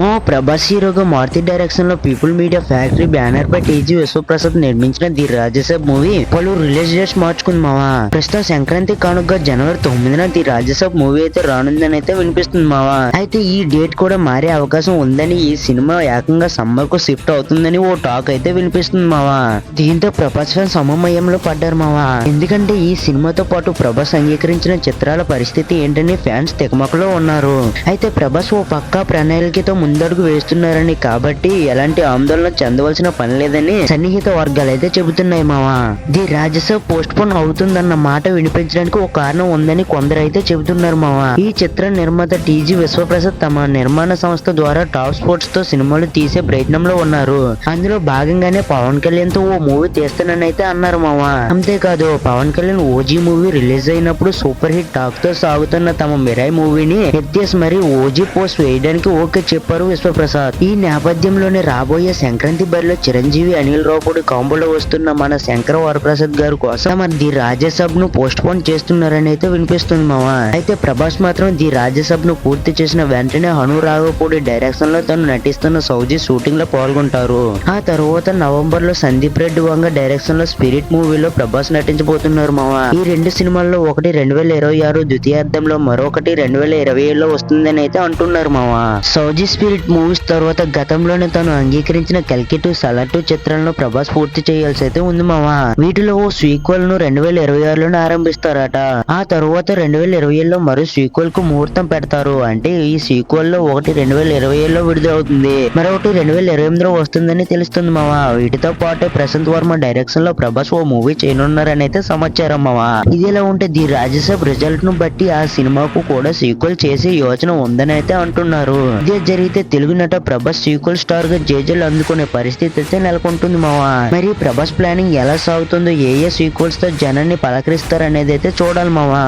మా ప్రభాస్ హీరోగా మారుతి డైరెక్షన్లో పీపుల్ మీడియా ఫ్యాక్టరీ బ్యానర్ పై టీజీ విశ్వప్రసాద్ నిర్మించిన ది రాజ్యసభ మూవీ పలు రిలీజ్ డేట్స్ మార్చుకుంది మావా. ప్రస్తుతం సంక్రాంతి కానుక జనవరి తొమ్మిదిన ది రాజ్యసభ మూవీ అయితే రానుందని అయితే వినిపిస్తుంది మావా. అయితే ఈ డేట్ కూడా మారే అవకాశం ఉందని ఈ సినిమా ఏకంగా సమ్మర్కు షిఫ్ట్ అవుతుందని ఓ టాక్ అయితే వినిపిస్తుంది మావా. దీంతో ప్రభాస్ ఫ్యాన్స్ సమమయంలో పడ్డారు మావా. ఎందుకంటే ఈ సినిమాతో పాటు ప్రభాస్ అంగీకరించిన చిత్రాల పరిస్థితి ఏంటని ఫ్యాన్స్ తెగమకలో ఉన్నారు. అయితే ప్రభాస్ ఓ పక్కా ప్రణాళికతో ముందడుగు వేస్తున్నారని. కాబట్టి ఎలాంటి ఆందోళన చెందవలసిన పని లేదని సన్నిహిత వర్గాలు అయితే చెబుతున్నాయి మావా. ది రాజ్యసభ పోస్ట్ పోన్ అవుతుందన్న మాట వినిపించడానికి ఒక కారణం ఉందని కొందరు అయితే చెబుతున్నారు మావా. ఈ చిత్ర నిర్మాత టీజీ విశ్వప్రసాద్ తమ నిర్మాణ సంస్థ ద్వారా టాప్ స్పోర్ట్స్తో సినిమాలు తీసే ప్రయత్నంలో ఉన్నారు. అందులో భాగంగానే పవన్ కళ్యాణ్తో ఓ మూవీ తీస్తానని అయితే అన్నారు మావా. అంతేకాదు Pawan Kalyan OG movie release అయినప్పుడు సూపర్ హిట్ టాక్తో సాగుతున్న తమ మిరాయి మూవీని నిత్యస్ మరి ఓజీ పోస్ట్ వేయడానికి ఓకే చెప్పారు. విశ్వప్రసాద్ ఈ నేపథ్యంలోనే రాబోయే సంక్రాంతి బరిలో చిరంజీవి అనిల్ రావుపూడి కాంబోలో వస్తున్న మన శంకర వరప్రసాద్ గారు కోసం మరి ది రాజ్యసభ ను పోస్ట్ పోన్ చేస్తున్నారని అయితే వినిపిస్తుంది మావా అయితే ప్రభాస్ మాత్రం ది రాజ్యసభ ను పూర్తి చేసిన వెంటనే హను రాఘపూడి డైరెక్షన్లో తను నటిస్తున్న సౌజీ షూటింగ్లో పాల్గొంటారు. ఆ తర్వాత నవంబర్లో సందీప్ రెడ్డి వంగ డైరెక్షన్లో స్పిరిట్ మూవీలో ప్రభాస్ నటించబోతున్నారు మావా ఈ రెండు సినిమాల్లో ఒకటి రెండు వేల ఇరవై ఆరు ద్వితీయార్థంలో మరొకటి రెండు వేల ఇరవై ఏడులో వస్తుందని అయితే అంటున్నారు మావా సౌజీ స్పిరిట్ మూవీస్ తర్వాత గతంలోనే తను అంగీకరించిన కల్కి టు చిత్రాలను చిత్రంలో ప్రభాస్ పూర్తి చేయాల్సి అయితే ఉంది మావా. వీటిలో ఓ సీక్వెల్ను రెండు వేల ఇరవై ఆరులోనే ఆరంభిస్తారట. ఆ తర్వాత రెండు వేల ఇరవై ఏడులో మరో సీక్వెల్కు ముహూర్తం పెడతారు. అంటే ఈ సీక్వెల్లో ఒకటి రెండు వేల ఇరవై ఏడులో విడుదలవుతుంది. మరొకటి రెండు వేల ఇరవై ఎనిమిదిలో వస్తుందని తెలుస్తుంది మావా. వీటితో పాటు ప్రశాంత్ వర్మ డైరెక్షన్లో ప్రభాస్ ఓ మూవీ చేయనున్నారని అయితే సమాచారం మావా. ఇదిలా ఉంటే ది రాజ్యసభ రిజల్ట్ను బట్టి ఆ సినిమాకు కూడా సీక్వెల్ చేసే యోచన ఉందని అయితే అంటున్నారు. ఇదే జరిగితే అయితే తెలుగు నట ప్రభాస్ సీక్వల్ స్టార్గా జేజలు అందుకునే పరిస్థితి అయితే నెలకొంటుంది మావా. మరి ప్రభాస్ ప్లానింగ్ ఎలా సాగుతుందో ఏ ఏ సీక్వెల్స్తో జనాన్ని పలకరిస్తారనేది అయితే చూడాలి మావా.